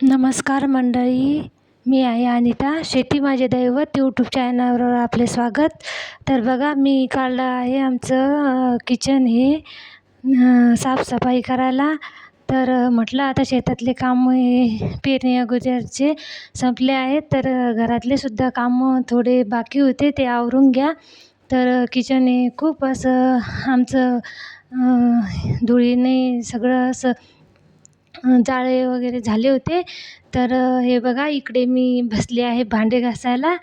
नमस्कार मंडळी मी आहे अनिता. शेती माझे दैवत यूट्यूब चॅनलवर आपले स्वागत. तर बघा मी काढलं आहे आमचं किचन हे साफसफाई करायला. तर म्हटलं आता शेतातले काम हे पेरणी अगोदरचे संपले आहेत. तर घरातलेसुद्धा कामं थोडे बाकी होते ते आवरून घ्या. तर किचन हे खूप असं आमचं धुळीने सगळं असं जाळे वगैरे झाले होते. तर हे बघा इकडे मी बसले आहे भांडे घासायला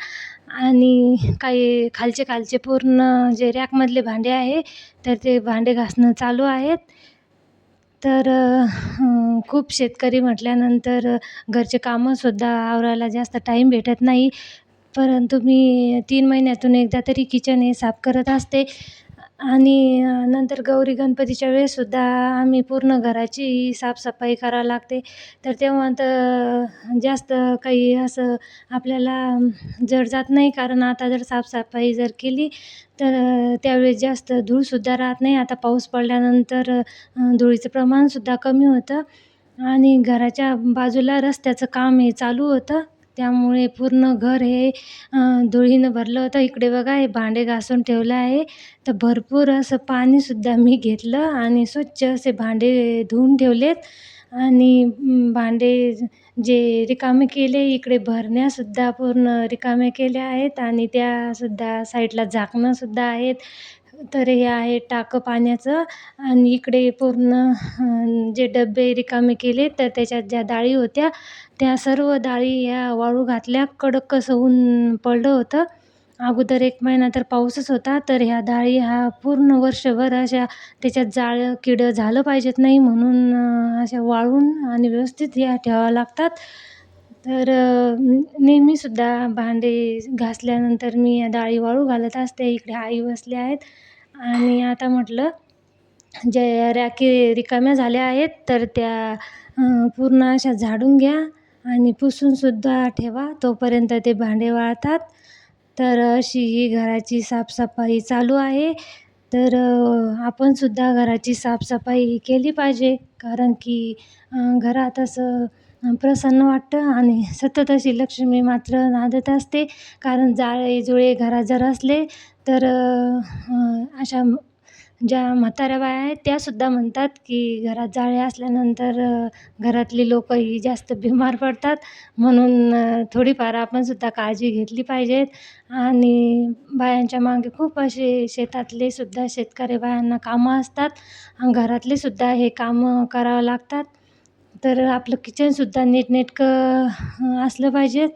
आणि काही खालचे खालचे पूर्ण जे रॅकमधले भांडे आहे तर ते भांडे घासणं चालू आहेत. तर खूप शेतकरी म्हटल्यानंतर घरचे कामंसुद्धा आवरायला जास्त टाईम भेटत नाही. परंतु मी तीन महिन्यातून एकदा तरी किचन हे साफ करत असते. आणि नंतर गौरी गणपतीच्या वेळेससुद्धा आम्ही पूर्ण घराची साफसफाई करावं लागते. तर तेव्हा तर जास्त काही असं आपल्याला जड जात नाही. कारण आता जर साफसफाई जर केली तर त्यावेळेस जास्त धूळसुद्धा राहत नाही. आता पाऊस पडल्यानंतर धुळीचं प्रमाणसुद्धा कमी होतं. आणि घराच्या बाजूला रस्त्याचं काम हे चालू होतं. त्यामुळे पूर्ण घर हे धुळीनं भरलं होतं. इकडे बघा हे भांडे घासून ठेवलं आहे. तर भरपूर असं पाणीसुद्धा मी घेतलं आणि स्वच्छ असे भांडे धुवून ठेवलेत. आणि भांडे जे रिकामे केले इकडे भरण्यासुद्धा पूर्ण रिकामे केल्या आहेत. आणि त्यासुद्धा साईडला झाकणंसुद्धा आहेत. तर हे आहे टाकं पाण्याचं. आणि इकडे पूर्ण जे डबे रिकामे केले तर त्याच्यात ज्या डाळी होत्या त्या सर्व डाळी ह्या वाळू घातल्या. कडक असं ऊन पडलं होतं. अगोदर एक महिना तर पाऊसच होता तर ह्या डाळी ह्या पूर्ण वर्षभर अशा त्याच्यात जाळं किडं झालं पाहिजेत नाही म्हणून अशा वाळून आणि व्यवस्थित ह्या ठेवाव्या लागतात. तर नेहमीसुद्धा भांडे घासल्यानंतर मी या डाळी वाळू घालत असते. इकडे आई बसल्या आहेत. आणि आता म्हटलं ज्या रॅकी रिकाम्या झाल्या आहेत तर त्या पूर्ण अशा झाडून घ्या आणि पुसूनसुद्धा ठेवा. तोपर्यंत ते भांडे वाळतात. तर अशी ही घराची साफसफाई चालू आहे. तर आपणसुद्धा घराची साफसफाई केली पाहिजे. कारण की घरात असं प्रसन्न वाटतं आणि सतत अशी लक्ष्मी मात्र नांदत असते. कारण जाळे जुळे घरात जर असले तर अशा ज्या म्हाताऱ्या बाया आहेत त्यासुद्धा म्हणतात की घरात जाळे असल्यानंतर घरातली लोकं ही जास्त बिमार पडतात. म्हणून थोडीफार आपणसुद्धा काळजी घेतली पाहिजेत. आणि बायांच्या मागे खूप असे शेतातले सुद्धा शेतकरी बायांना कामं असतात. आणि घरातलेसुद्धा हे कामं करावं लागतात. तर आपलं किचनसुद्धा नीटनेटकं असलं पाहिजे.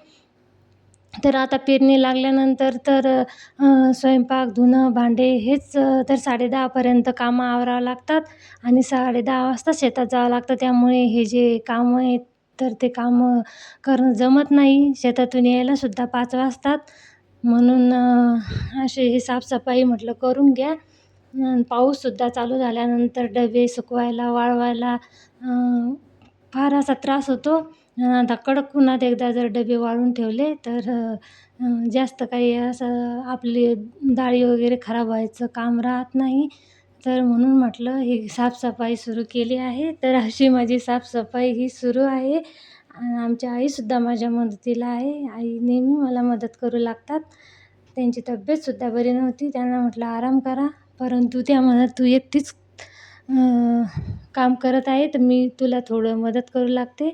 तर आता पेरणी लागल्यानंतर तर स्वयंपाक धुणं भांडे हेच तर साडेदहापर्यंत कामं आवरावं लागतात आणि साडेदहा वाजता शेतात जावं लागतं. त्यामुळे हे जे कामं आहेत तर ते कामं करणं जमत नाही. शेतातून यायलासुद्धा पाच वाजतात. म्हणून असे हे साफसफाई म्हटलं करून घ्या. पाऊससुद्धा चालू झाल्यानंतर डबे सुकवायला वाळवायला फार असा त्रास होतो. आता कडक उन्हात एकदा जर डबे वाळून ठेवले तर जास्त काही असं आपली डाळी वगैरे खराब व्हायचं काम राहत नाही. तर म्हणून म्हटलं ही साफसफाई सुरू केली आहे. तर अशी माझी साफसफाई ही सुरू आहे. आमच्या आईसुद्धा माझ्या मदतीला आहे. आई नेहमी मला मदत करू लागतात. त्यांची तब्येतसुद्धा बरी नव्हती. त्यांना म्हटलं आराम करा. परंतु त्या मला तू एकटीच काम करत आहे तर मी तुला थोडं मदत करू लागते.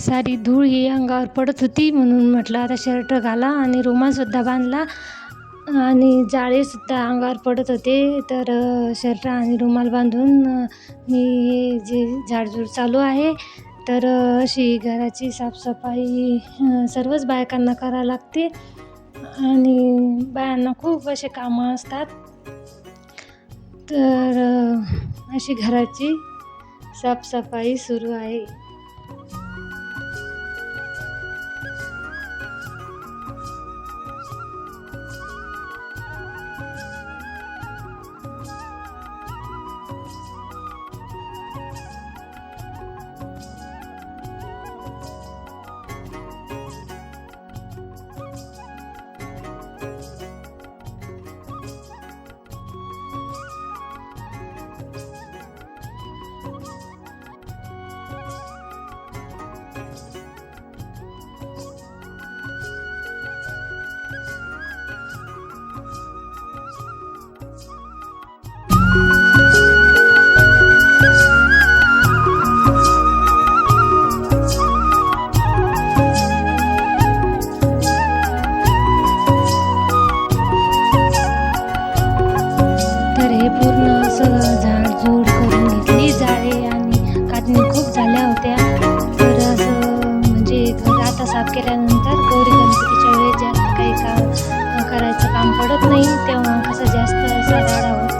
सारी धूळ ही अंगावर पडत होती म्हणून म्हटलं आता शर्ट घाला आणि रुमालसुद्धा बांधला. आणि जाळेसुद्धा अंगावर पडत होते. तर शर्ट आणि रुमाल बांधून मी हे जे झाडझूड चालू आहे तर अशी घराची साफसफाई सर्वच बायकांना करावं लागते. आणि बायांना खूप असे कामं असतात. तर अशी घराची साफसफाई सुरू आहे. काम पडत नाही तेव्हा कसं जास्त असा राडा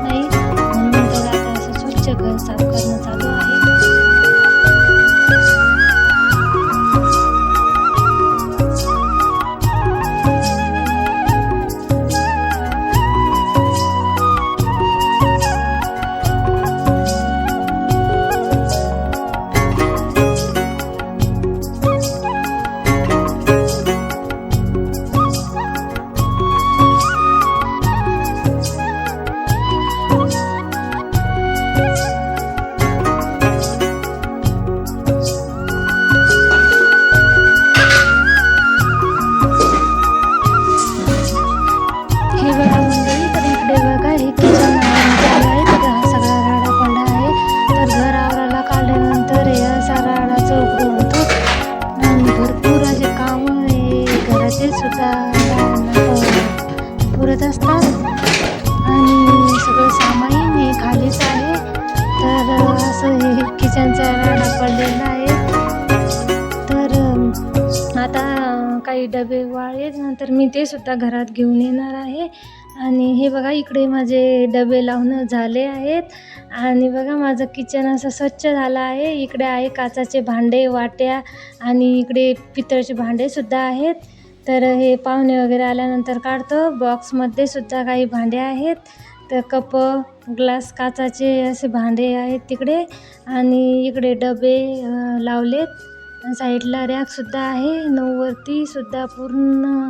डबे वाळले नंतर मी ते सुद्धा घरात घेऊन येणार आहे. आणि हे बघा इकडे माझे डबे लावणं झाले आहेत. आणि बघा माझं किचन असं स्वच्छ झालं आहे. इकडे आहे काचाचे भांडे वाट्या आणि इकडे पितळचे भांडेसुद्धा आहेत. तर हे पाहुणे वगैरे आल्यानंतर काढतो. बॉक्समध्ये सुद्धा काही भांडे आहेत. तर कप ग्लास काचाचे असे भांडे आहेत तिकडे. आणि इकडे डबे लावलेत. साईडला रॅकसुद्धा आहे. नऊवरतीसुद्धा पूर्ण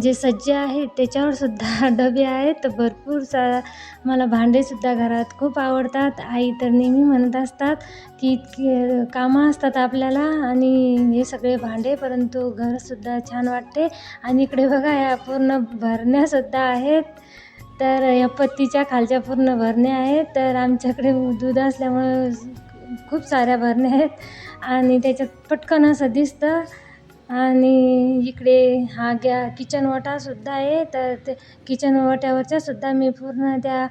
जे सज्ज आहे त्याच्यावर सुद्धा डबे आहेत. तर भरपूर सा मला भांडेसुद्धा घरात खूप आवडतात. आई तर नेहमी म्हणत असतात की इतकी कामं असतात आपल्याला आणि हे सगळे भांडे परंतु घरसुद्धा छान वाटते. आणि इकडे बघा या पूर्ण भरण्यासुद्धा आहेत. तर या पत्तीच्या खालच्या पूर्ण भरण्या आहेत. तर आमच्याकडे दूध असल्यामुळं खूप साऱ्या भरण्या आहेत. आणि त्याच्यात पटकन असं दिसतं. आणि इकडे हा गॅ किचन ओटासुद्धा आहे. तर ते किचन ओट्यावरच्यासुद्धा मी पूर्ण त्या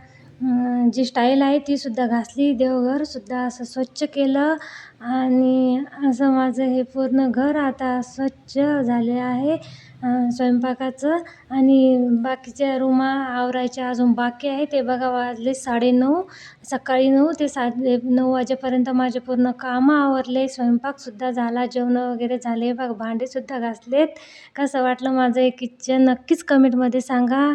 जी स्टाईल आहे तीसुद्धा घासली. देवघरसुद्धा असं स्वच्छ केलं. आणि असं माझं हे पूर्ण घर आता स्वच्छ झाले आहे. स्वयंपाकाचं. आणि बाकीच्या रूमा आवरायच्या अजून बाकी आहे. ते बघा वाजले साडेनऊ. सकाळी नऊ ते साडे नऊ वाजेपर्यंत माझे पूर्ण कामं आवरले. स्वयंपाकसुद्धा झाला. जेवणं वगैरे झाले. बघ भांडेसुद्धा घासलेत. कसं वाटलं माझं हे किचन? नक्कीच कमेंटमध्ये सांगा.